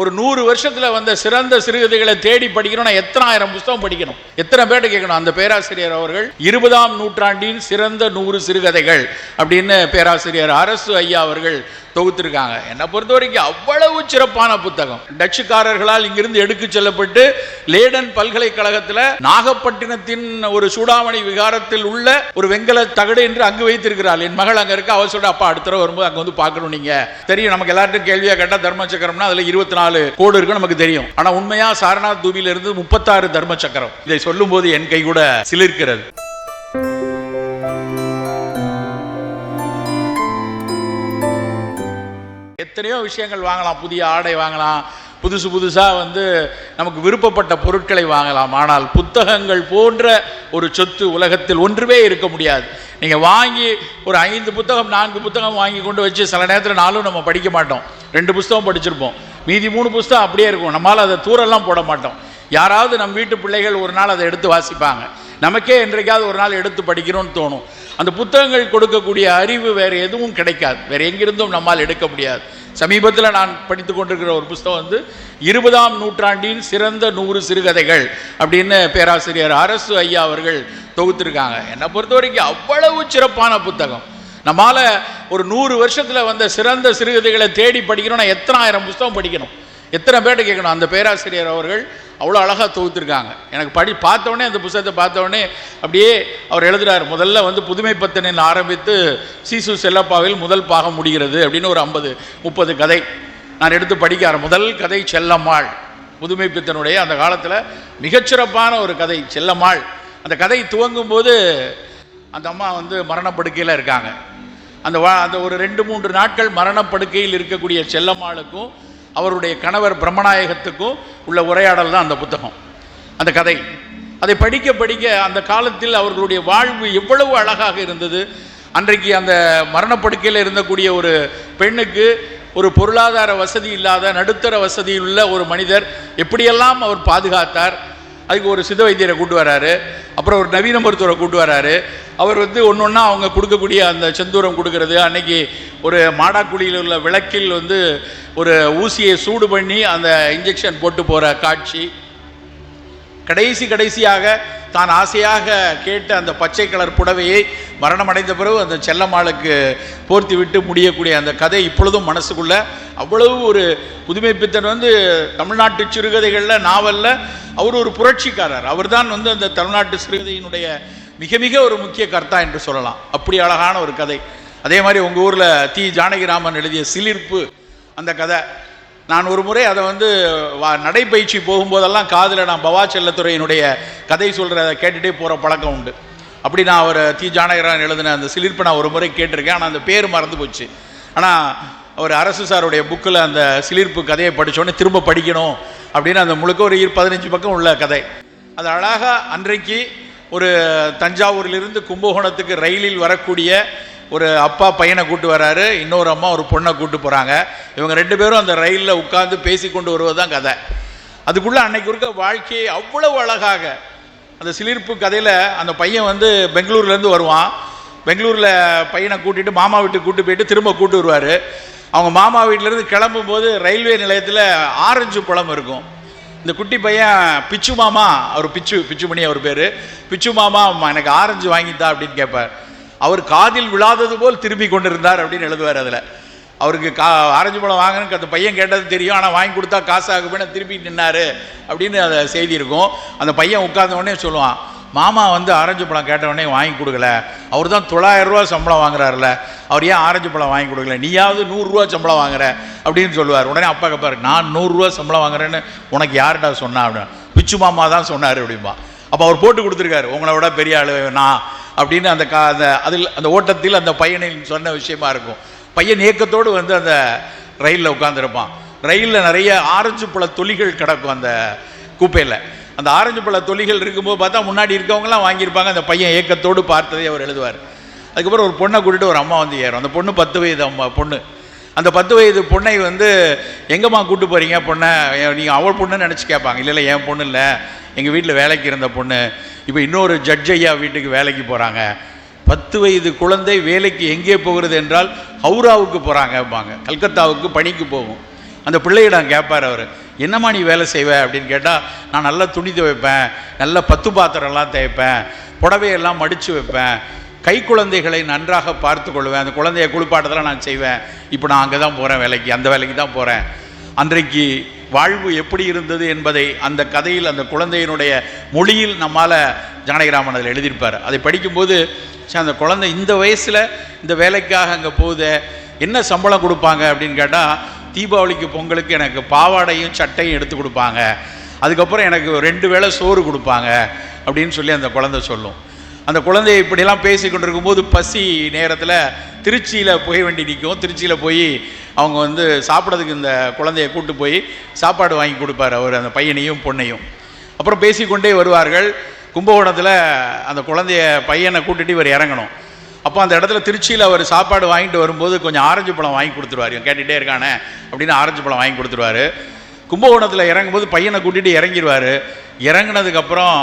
ஒரு நூறு வருஷத்துல வந்த சிறந்த சிறுகதைகளை தேடி படிக்கணும்னா எத்தனாயிரம் புஸ்தகம் படிக்கணும்? எத்தனை பேர்ட்ட கேட்கணும்? அந்த பேராசிரியர் அவர்கள் இருபதாம் நூற்றாண்டின் சிறந்த நூறு சிறுகதைகள் அப்படின்னு பேராசிரியர் அரசு ஐயா அவர்கள் தொகுத்திருக்காங்க. என்னை பொறுத்த வரைக்கும் அவ்வளவு சிறப்பான புத்தகம். டச்சுக்காரர்களால் இங்கிருந்து எடுத்து செல்லப்பட்டு லேடன் பல்கலைக்கழகத்தில் நாகப்பட்டினத்தின் ஒரு சூடாமணி விகாரத்தில் உள்ள ஒரு வெங்கல தகடு என்று அங்கு வைத்திருக்கிறாள். என் மகள் அங்க இருக்க? அவ அப்பா அடுத்த தடவை வரும்போது அங்க வந்து பார்க்கணும் நீங்க. தெரியும் நமக்கு எல்லார்ட்டும் கேள்வியா கேட்டா தர்ம சக்கரம்னா அதுல இருபத்தி நாலு கோடு இருக்கு நமக்கு தெரியும். ஆனா உண்மையா சாரநாத் தூபியில இருந்து முப்பத்தாறு தர்ம சக்கரம். இதை சொல்லும் போது என் கை கூட சிலிர்க்கிறது. எத்தனையோ விஷயங்கள் வாங்கலாம். புதிய ஆடை வாங்கலாம். புதுசு புதுசாக வந்து நமக்கு விருப்பப்பட்ட பொருட்களை வாங்கலாம். ஆனால் புத்தகங்கள் போன்ற ஒரு சொத்து உலகத்தில் ஒன்றுமே இருக்க முடியாது. நீங்கள் வாங்கி ஒரு ஐந்து புத்தகம் நான்கு புத்தகம் வாங்கி கொண்டு வச்சு சில நேரத்தில் நாளும் நம்ம படிக்க மாட்டோம். ரெண்டு புஸ்தகம் படிச்சிருப்போம். மீதி மூணு புஸ்தகம் அப்படியே இருக்கும். நம்மளால் அதை தூரெல்லாம் போட மாட்டோம். யாராவது நம் வீட்டு பிள்ளைகள் ஒரு நாள் அதை எடுத்து வாசிப்பாங்க. நமக்கே என்றைக்காவது ஒரு நாள் எடுத்து படிக்கணும்னு தோணும். அந்த புத்தகங்கள் கொடுக்கக்கூடிய அறிவு வேறு எதுவும் கிடைக்காது. வேறு எங்கிருந்தும் நம்மால் எடுக்க முடியாது. சமீபத்தில் நான் படித்து கொண்டிருக்கிற ஒரு புஸ்தகம் வந்து இருபதாம் நூற்றாண்டின் சிறந்த நூறு சிறுகதைகள் அப்படின்னு பேராசிரியர் அரசு ஐயா அவர்கள் தொகுத்திருக்காங்க. என்னை பொறுத்த வரைக்கும் அவ்வளவு சிறப்பான புத்தகம். நம்மால் ஒரு நூறு வருஷத்தில் வந்த சிறந்த சிறுகதைகளை தேடி படிக்கணும்னா எத்தனாயிரம் புஸ்தகம் படிக்கணும்? எத்தனை பேர்ட்ட கேட்கணும்? அந்த பேராசிரியர் அவர்கள் அவ்வளோ அழகாக தொகுத்திருக்காங்க. எனக்கு படி பார்த்தவொடனே அந்த புத்தகத்தை பார்த்தவொடனே அப்படியே அவர் எழுதுறாரு முதல்ல வந்து புதுமை பத்தனின் ஆரம்பித்து சீசு செல்லப்பாவில் முதல் பாகம் முடிகிறது அப்படின்னு ஒரு ஐம்பது முப்பது கதை. நான் எடுத்து படிக்கிறேன் முதல் கதை செல்லம்மாள். புதுமை பித்தனுடைய அந்த காலத்தில் மிகச்சிறப்பான ஒரு கதை செல்லம்மாள். அந்த கதை துவங்கும் போது அந்த அம்மா வந்து மரணப்படுக்கையில் இருக்காங்க. அந்த வா அந்த ஒரு ரெண்டு மூன்று நாட்கள் மரணப்படுக்கையில் இருக்கக்கூடிய செல்லம்மாளுக்கும் அவருடைய கணவர் பிரம்மநாயகத்துக்கும் உள்ள உரையாடல் தான் அந்த புத்தகம் அந்த கதை. அதை படிக்க படிக்க அந்த காலத்தில் அவர்களுடைய வாழ்வு எவ்வளவு அழகாக இருந்தது. அன்றைக்கு அந்த மரணப்படுக்கையில் இருந்தக்கூடிய ஒரு பெண்ணுக்கு ஒரு பொருளாதார வசதி இல்லாத நடுத்தர வசதி உள்ள ஒரு மனிதர் எப்படியெல்லாம் அவர் பாதுகாத்தார் அதுக்கு ஒரு சித்த வைத்தியரை கூட்டு வராரு. அப்புறம் ஒரு நவீன மருத்துவரை கூட்டு வராரு. அவர் வந்து ஒன்று ஒன்றா அவங்க கொடுக்கக்கூடிய அந்த செந்தூரம் கொடுக்கறது அன்னைக்கு ஒரு மாடாக்குழியில் உள்ள விளக்கில் வந்து ஒரு ஊசியை சூடு பண்ணி அந்த இன்ஜெக்ஷன் போட்டு போகிற காட்சி. கடைசி கடைசியாக தான் ஆசையாக கேட்ட அந்த பச்சை கலர் புடவையை மரணமடைந்த பிறகு அந்த செல்லம்மாளுக்கு போர்த்தி விட்டு முடியக்கூடிய அந்த கதை இப்பொழுதும் மனசுக்குள்ள அவ்வளவு ஒரு புதுமை பித்தன் வந்து தமிழ்நாட்டு சிறுகதைகளில் நாவலில் அவர் ஒரு புரட்சிக்காரர். அவர்தான் வந்து அந்த தமிழ்நாட்டு சிறுகதையினுடைய மிக மிக ஒரு முக்கிய கர்த்தா என்று சொல்லலாம். அப்படி அழகான ஒரு கதை. அதே மாதிரி உங்கள் ஊரில் தி ஜானகிராமன் எழுதிய சிலிர்ப்பு அந்த கதை. நான் ஒரு முறை அதை வந்து வா நடைப்பயிற்சி போகும்போதெல்லாம் காதில் நான் பவா செல்லத்துறையினுடைய கதை சொல்கிறத கேட்டுகிட்டே போகிற பழக்கம் உண்டு. அப்படி நான் அவர் தி. ஜானகரான் எழுதின அந்த சிலிர்ப்பை நான் ஒரு முறை கேட்டிருக்கேன். ஆனால் அந்த பேர் மறந்து போச்சு. ஆனால் அவர் அரசு சாருடைய புக்கில் அந்த சிலிர்ப்பு கதையை படித்தோடனே திரும்ப படிக்கணும் அப்படின்னு அந்த முழுக்க ஒரு இரு- பதினஞ்சு பக்கம் உள்ள கதை. அது அழகாக அன்றைக்கு ஒரு தஞ்சாவூரிலிருந்து கும்பகோணத்துக்கு ரயிலில் வரக்கூடிய ஒரு அப்பா பையனை கூட்டு வராரு இன்னொரு அம்மா ஒரு பொண்ணை கூட்டு போகிறாங்க இவங்க ரெண்டு பேரும் அந்த ரயிலில் உட்காந்து பேசி கொண்டு வருவது தான் கதை. அதுக்குள்ளே அன்னைக்கு இருக்க வாழ்க்கையை அவ்வளவு அழகாக அந்த சிலிர்ப்பு கதையில் அந்த பையன் வந்து பெங்களூர்லேருந்து வருவான். பெங்களூரில் பையனை கூட்டிகிட்டு மாமா வீட்டுக்கு கூட்டு போயிட்டு திரும்ப கூட்டு வருவார். அவங்க மாமா வீட்டிலேருந்து கிளம்பும்போது ரயில்வே நிலையத்தில் ஆரஞ்சு பழம் இருக்கும். இந்த குட்டி பையன் பிச்சு மாமா அவர் பிச்சு பிச்சுமணி அவர் பேர். பிச்சு மாமா அம்மா, எனக்கு ஆரஞ்சு வாங்கித்தா அப்படின்னு கேட்பார் அவர் காதில் விழாதது போல் திரும்பி கொண்டிருந்தார் அப்படின்னு எழுதுவார் அதில். அவருக்கு கா ஆரஞ்சு பழம் வாங்கணுக்கு அந்த பையன் கேட்டது தெரியும். ஆனால் வாங்கி கொடுத்தா காசு ஆகுமே திருப்பி நின்னாரு அப்படின்னு அதை செய்தி இருக்கும். அந்த பையன் உட்கார்ந்த உடனே சொல்லுவான் மாமா வந்து ஆரஞ்சு பழம் கேட்டவொடனே வாங்கி கொடுக்கல. அவர் தான் தொள்ளாயிரம் ரூபா சம்பளம் வாங்குறாருல. அவர் ஏன் ஆரஞ்சு பழம் வாங்கி கொடுக்கல? நீயாவது நூறுரூவா சம்பளம் வாங்குற. அப்படின்னு சொல்லுவார். உடனே அப்பா கப்பார் நான் நூறுரூவா சம்பளம் வாங்குறேன்னு உனக்கு யார்கிட்ட சொன்னா? அப்படின்னு. பிச்சு மாமா தான் சொன்னார் அப்படிம்பா. அப்போ அவர் போட்டு கொடுத்துருக்காரு. உங்களை விட பெரிய ஆளு நான். அப்படின்னு அந்த கா அந்த அதில் அந்த ஓட்டத்தில் அந்த பையனின் சொன்ன விஷயமா இருக்கும். பையன் ஏக்கத்தோடு வந்து அந்த ரயிலில் உட்காந்துருப்பான் ரயிலில் நிறைய ஆரஞ்சு பழ தொலிகள் கிடக்கும் அந்த கூப்பையில். அந்த ஆரஞ்சு பழ தொலிகள் இருக்கும்போது பார்த்தா முன்னாடி இருக்கவங்கலாம் வாங்கியிருப்பாங்க. அந்த பையன் ஏக்கத்தோடு பார்த்ததை அவர் எழுதுவார். அதுக்கப்புறம் ஒரு பொண்ணை கூட்டிட்டு ஒரு அம்மா வந்து ஏறும். அந்த பொண்ணு பத்து வயது அம்மா பொண்ணு. அந்த பத்து வயது பொண்ணை வந்து எங்கம்மா கூட்டு போகிறீங்க பொண்ணை? நீங்கள் அவள் பொண்ணுன்னு நினச்சி கேட்பாங்க. இல்லை இல்லை என் பொண்ணு இல்லை. எங்கள் வீட்டில் வேலைக்கு இருந்த பொண்ணு. இப்போ இன்னொரு ஜட்ஜ் ஐயா வீட்டுக்கு வேலைக்கு போகிறாங்க பத்து வயது குழந்தை வேலைக்கு எங்கே போகிறது என்றால் ஹவுராவுக்கு போகிறாங்கம்பாங்க கல்கத்தாவுக்கு பணிக்கு போகும். அந்த பிள்ளையிடம் கேட்பார் அவர் என்னம்மா நீ வேலை செய்வ? அப்படின்னு கேட்டால் நான் நல்லா துணி துவைப்பேன் நல்ல பத்து பாத்திரம்லாம் தேய்ப்பேன் புடவையெல்லாம் மடித்து வைப்பேன் கை குழந்தைகளை நன்றாக பார்த்து கொள்வேன் அந்த குழந்தைய குளிப்பாட்டதெல்லாம் நான் செய்வேன். இப்போ நான் அங்கே தான் போகிறேன் வேலைக்கு அந்த வேலைக்கு தான் போகிறேன் அன்றைக்கு வாழ்வு எப்படி இருந்தது என்பதை அந்த கதையில் அந்த குழந்தையினுடைய மொழியில் நம்மால் ஜானகிராமன் அதில் எழுதியிருப்பார். அதை படிக்கும்போது அந்த குழந்தை இந்த வயசில் இந்த வேலைக்காக அங்கே போகுதே என்ன சம்பளம் கொடுப்பாங்க அப்படின்னு கேட்டால் தீபாவளிக்கு பொங்கலுக்கு எனக்கு பாவாடையும் சட்டையும் எடுத்து கொடுப்பாங்க. அதுக்கப்புறம் எனக்கு ரெண்டு வேளை சோறு கொடுப்பாங்க அப்படின்னு சொல்லி அந்த குழந்தை சொல்லும். அந்த குழந்தைய இப்படிலாம் பேசி கொண்டிருக்கும்போது பசி நேரத்தில் திருச்சியில் போய் வேண்டி நிற்கும். திருச்சியில் போய் அவங்க வந்து சாப்பிட்றதுக்கு இந்த குழந்தைய கூட்டு போய் சாப்பாடு வாங்கி கொடுப்பார் அவர் அந்த பையனையும் பொண்ணையும். அப்புறம் பேசிக்கொண்டே வருவார்கள். கும்பகோணத்தில் அந்த குழந்தைய பையனை கூட்டிகிட்டு இவர் இறங்கணும். அப்போ அந்த இடத்துல திருச்சியில் அவர் சாப்பாடு வாங்கிட்டு வரும்போது கொஞ்சம் ஆரஞ்சு பழம் வாங்கி கொடுத்துருவார். இவன் கேட்டுகிட்டே இருக்கானே அப்படின்னு ஆரஞ்சு பழம் வாங்கி கொடுத்துருவாரு. கும்பகோணத்தில் இறங்கும்போது பையனை கூட்டிகிட்டு இறங்கிடுவார் இறங்குனதுக்கப்புறம்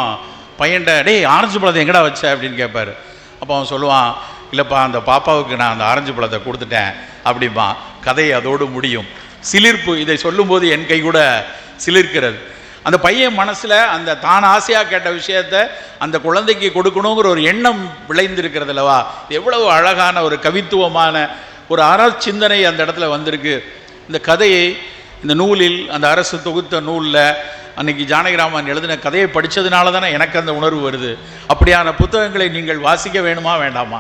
பையன்ட்ட டேய் ஆரஞ்சு பழத்தை எங்கடா வச்ச? அப்படின்னு கேட்பாரு அப்போ அவன் சொல்லுவான் இல்லைப்பா அந்த பாப்பாவுக்கு நான் அந்த ஆரஞ்சு பழத்தை கொடுத்துட்டேன். அப்படிம்பா கதை அதோடு முடியும். சிலிர்ப்பு இதை சொல்லும்போது என் கை கூட சிலிர்க்கிறது. அந்த பையன் மனசில் அந்த தான் ஆசையாக கேட்ட விஷயத்த அந்த குழந்தைக்கு கொடுக்கணுங்கிற ஒரு எண்ணம் விளைந்திருக்கிறது அல்லவா? எவ்வளவு அழகான ஒரு கவித்துவமான ஒரு அறச் சிந்தனை அந்த இடத்துல வந்திருக்கு. இந்த கதையை இந்த நூலில் அந்த அரசு தொகுத்த நூலில் அன்னைக்கு ஜானகிராமன் எழுதின கதையை படித்ததுனால தானே எனக்கு அந்த உணர்வு வருது. அப்படியான புத்தகங்களை நீங்கள் வாசிக்க வேணுமா வேண்டாமா?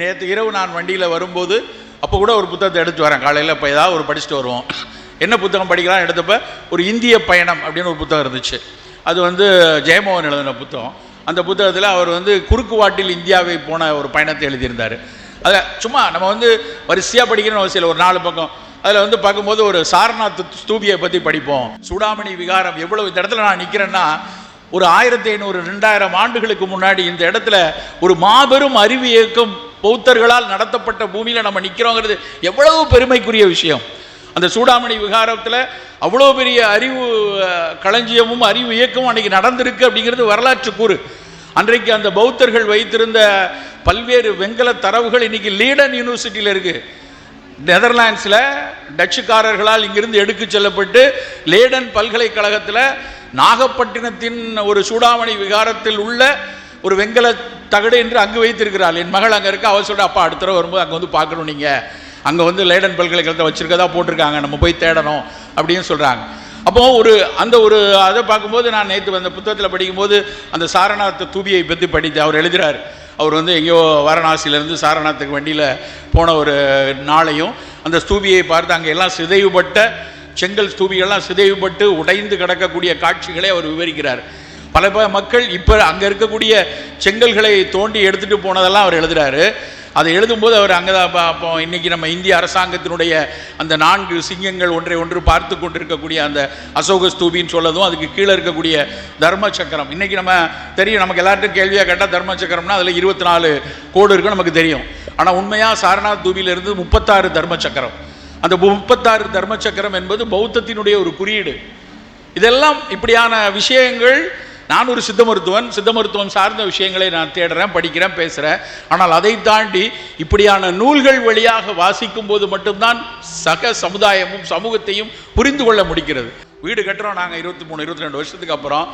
நேற்று இரவு நான் வண்டியில் வரும்போது அப்போ கூட ஒரு புத்தகத்தை எடுத்து வரேன். காலையில் இப்போ ஏதாவது ஒரு படிச்சுட்டு வருவோம். என்ன புத்தகம் படிக்கலாம் எடுத்தப்போ ஒரு இந்திய பயணம் அப்படின்னு ஒரு புத்தகம் இருந்துச்சு. அது வந்து ஜெயமோகன் எழுதின புத்தகம். அந்த புத்தகத்தில் அவர் வந்து குறுக்கு வாட்டில் இந்தியாவை போன ஒரு பயணத்தை எழுதியிருந்தார். அதில் சும்மா நம்ம வந்து வரிசையாக படிக்கணும்னு அவசியம் ஒரு நாலு பக்கம் அதில் வந்து பார்க்கும்போது ஒரு சாரநாத் ஸ்தூபியை பற்றி படிப்போம். சூடாமணி விகாரம் எவ்வளவு இந்த இடத்துல நான் நிற்கிறேன்னா ஒரு ஆயிரத்தி ஐநூறு ரெண்டாயிரம் ஆண்டுகளுக்கு முன்னாடி இந்த இடத்துல ஒரு மாபெரும் அறிவு இயக்கம் பௌத்தர்களால் நடத்தப்பட்ட பூமியில் நம்ம நிற்கிறோங்கிறது எவ்வளவு பெருமைக்குரிய விஷயம். அந்த சூடாமணி விகாரத்தில் அவ்வளோ பெரிய அறிவு களஞ்சியமும் அறிவு இயக்கமும் அன்றைக்கி நடந்திருக்கு அப்படிங்கிறது வரலாற்று கூறு. அன்றைக்கு அந்த பௌத்தர்கள் வைத்திருந்த பல்வேறு வெங்கல தரவுகள் இன்னைக்கு லீடன் யூனிவர்சிட்டியில் இருக்குது நெதர்லாண்ட்ஸில் டச்சுக்காரர்களால் இங்கிருந்து எடுத்துச் செல்லப்பட்டு லேடன் பல்கலைக்கழகத்தில் நாகப்பட்டினத்தின் ஒரு சூடாமணி விகாரத்தில் உள்ள ஒரு வெங்கல தகடு என்று அங்கு வைத்திருக்கிறாள். என் மகள் அங்கே இருக்க? அவள் சொல்ற அப்பா அடுத்த தடவை வரும்போது அங்கே வந்து பார்க்கணும் நீங்கள் அங்கே வந்து லேடன் பல்கலைக்கழகத்தை வச்சிருக்கதா போட்டிருக்காங்க. நம்ம போய் தேடணும். அப்படின்னு சொல்கிறாங்க அப்போ ஒரு அந்த ஒரு அதை பார்க்கும்போது நான் நேற்று அந்த புத்தகத்தில் படிக்கும்போது அந்த சாரநாத் தூபியை பற்றி படித்து அவர் எழுதுகிறார் அவர் வந்து எங்கேயோ வாரணாசியிலேருந்து சாரநாத்துக்கு வண்டியில் போன ஒரு நாளையும் அந்த ஸ்தூபியை பார்த்து அங்கே எல்லாம் சிதைவுபட்ட செங்கல் ஸ்தூபிகள்லாம் சிதைவுபட்டு உடைந்து கிடக்கக்கூடிய காட்சிகளை அவர் விவரிக்கிறார். பல மக்கள் இப்போ அங்கே இருக்கக்கூடிய செங்கல்களை தோண்டி எடுத்துகிட்டு போனதெல்லாம் அவர் எழுதுகிறாரு அதை எழுதும்போது அவர் அங்கே தான் அப்போ- இன்றைக்கி நம்ம இந்திய அரசாங்கத்தினுடைய அந்த நான்கு சிங்கங்கள் ஒன்றை ஒன்று பார்த்து கொண்டிருக்கக்கூடிய அந்த அசோக ஸ்தூபின்னு சொல்லதும் அதுக்கு கீழே இருக்கக்கூடிய தர்ம சக்கரம் இன்றைக்கி நம்ம தெரியும் நமக்கு எல்லார்ட்டும் கேள்வியாக கேட்டால் தர்ம சக்கரம்னா அதில் இருபத்தி நாலு கோடு இருக்கும் நமக்கு தெரியும். ஆனால் உண்மையாக சாரநாத் தூபியிலிருந்து முப்பத்தாறு தர்ம சக்கரம் அந்த முப்பத்தாறு தர்ம சக்கரம் என்பது பௌத்தத்தினுடைய ஒரு குறியீடு. இதெல்லாம் இப்படியான விஷயங்கள் நான் ஒரு சித்த மருத்துவன் சித்த மருத்துவம் சார்ந்த விஷயங்களை நான் தேடுறேன் படிக்கிறேன் பேசுகிறேன் ஆனால் அதை தாண்டி இப்படியான நூல்கள் வழியாக வாசிக்கும் போது மட்டும்தான் சக சமுதாயமும் சமூகத்தையும் புரிந்து கொள்ள முடிகிறது. வீடு கட்டுறோம் நாங்கள் இருபத்தி மூணு இருபத்தி ரெண்டு வருஷத்துக்கு அப்புறம்.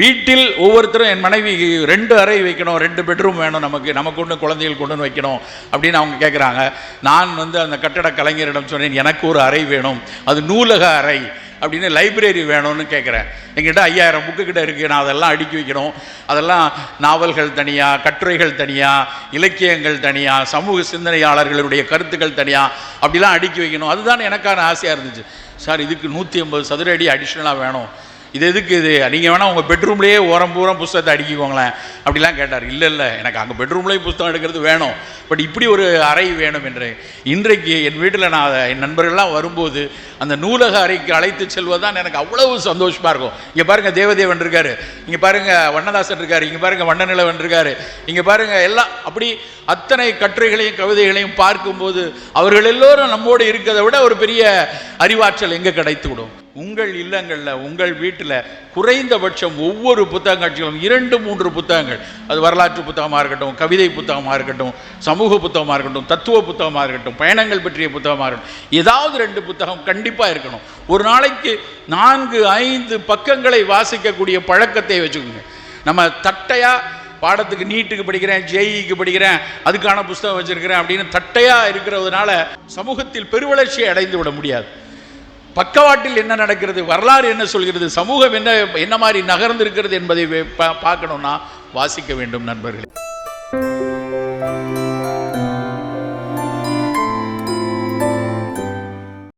வீட்டில் ஒவ்வொருத்தரும் என் மனைவி ரெண்டு அறை வைக்கணும் ரெண்டு பெட்ரூம் வேணும் நமக்கு நமக்கு ஒன்று குழந்தைகள் கொண்டு வந்து வைக்கணும் அப்படின்னு அவங்க கேட்குறாங்க நான் வந்து அந்த கட்டட கலைஞரிடம் சொன்னேன் எனக்கு ஒரு அறை வேணும். அது நூலக அறை. அப்படின்னு லைப்ரரி வேணும்னு கேட்குறேன் எங்கிட்ட ஐயாயிரம் புக்கு கிட்ட இருக்குது நான் அதெல்லாம் அடுக்கி வைக்கணும். அதெல்லாம் நாவல்கள் தனியாக கட்டுரைகள் தனியாக இலக்கியங்கள் தனியாக சமூக சிந்தனையாளர்களுடைய கருத்துக்கள் தனியாக அப்படிலாம் அடுக்கி வைக்கணும். அதுதான் எனக்கான ஆசையாக இருந்துச்சு. சார் இதுக்கு நூற்றி ஐம்பது சதுர அடி அடிஷ்னலாக வேணும். இது எதுக்கு இது? நீங்கள் வேணால் உங்கள் பெட்ரூம்லேயே ஓரம் பூரம் புஸ்தகத்தை அடிக்கிக்கோங்களேன். அப்படிலாம் கேட்டார். இல்லை இல்லை. எனக்கு அங்கே பெட்ரூம்லேயும் புஸ்தகம் எடுக்கிறது வேணும். பட் இப்படி ஒரு அறை வேணும் என்று. இன்றைக்கு என் வீட்டில் நான் என் நண்பர்கள்லாம் வரும்போது அந்த நூலக அறைக்கு அழைத்து செல்வதுதான் எனக்கு அவ்வளவு சந்தோஷமாக இருக்கும். இங்கே பாருங்கள் தேவதேவன் இருக்காரு. இங்கே பாருங்கள் வண்ணதாசன் இருக்கார். இங்கே பாருங்கள் வண்ணநிலவன் இருக்காரு. இங்கே பாருங்கள் எல்லாம் அப்படி அத்தனை கட்டுரைகளையும் கவிதைகளையும் பார்க்கும்போது அவர்கள் எல்லோரும் நம்மோடு இருக்கிறத விட ஒரு பெரிய அறிவாற்றல் எங்கே கிடைத்து விடும் உங்கள் இல்லங்களில் உங்கள் வீட்டில் குறைந்தபட்சம் ஒவ்வொரு புத்தக காட்சிகளும் இரண்டு மூன்று புத்தகங்கள். அது வரலாற்று புத்தகமாக இருக்கட்டும் கவிதை புத்தகமாக இருக்கட்டும் சமூக புத்தகமாக இருக்கட்டும் தத்துவ புத்தகமாக இருக்கட்டும் பயணங்கள் பற்றிய புத்தகமாக இருக்கட்டும் ஏதாவது ரெண்டு புத்தகம் கண்டிப்பாக இருக்கணும். ஒரு நாளைக்கு நான்கு ஐந்து பக்கங்களை வாசிக்கக்கூடிய பழக்கத்தை வச்சுக்கோங்க. நம்ம தட்டையாக பாடத்துக்கு நீட்டுக்கு படிக்கிறேன் ஜேஇக்கு படிக்கிறேன் அதுக்கான புஸ்தகம் வச்சிருக்கிறேன் அப்படின்னு தட்டையாக இருக்கிறதுனால சமூகத்தில் பெருவளர்ச்சியை அடைந்து விட முடியாது. பக்கவாட்டில் என்ன நடக்கிறது வரலாறு என்ன சொல்கிறது சமூகம் என்ன என்ன மாதிரி நகர்ந்திருக்கிறது என்பதை பா- பார்க்கணும்னா வாசிக்க வேண்டும் நண்பர்களே.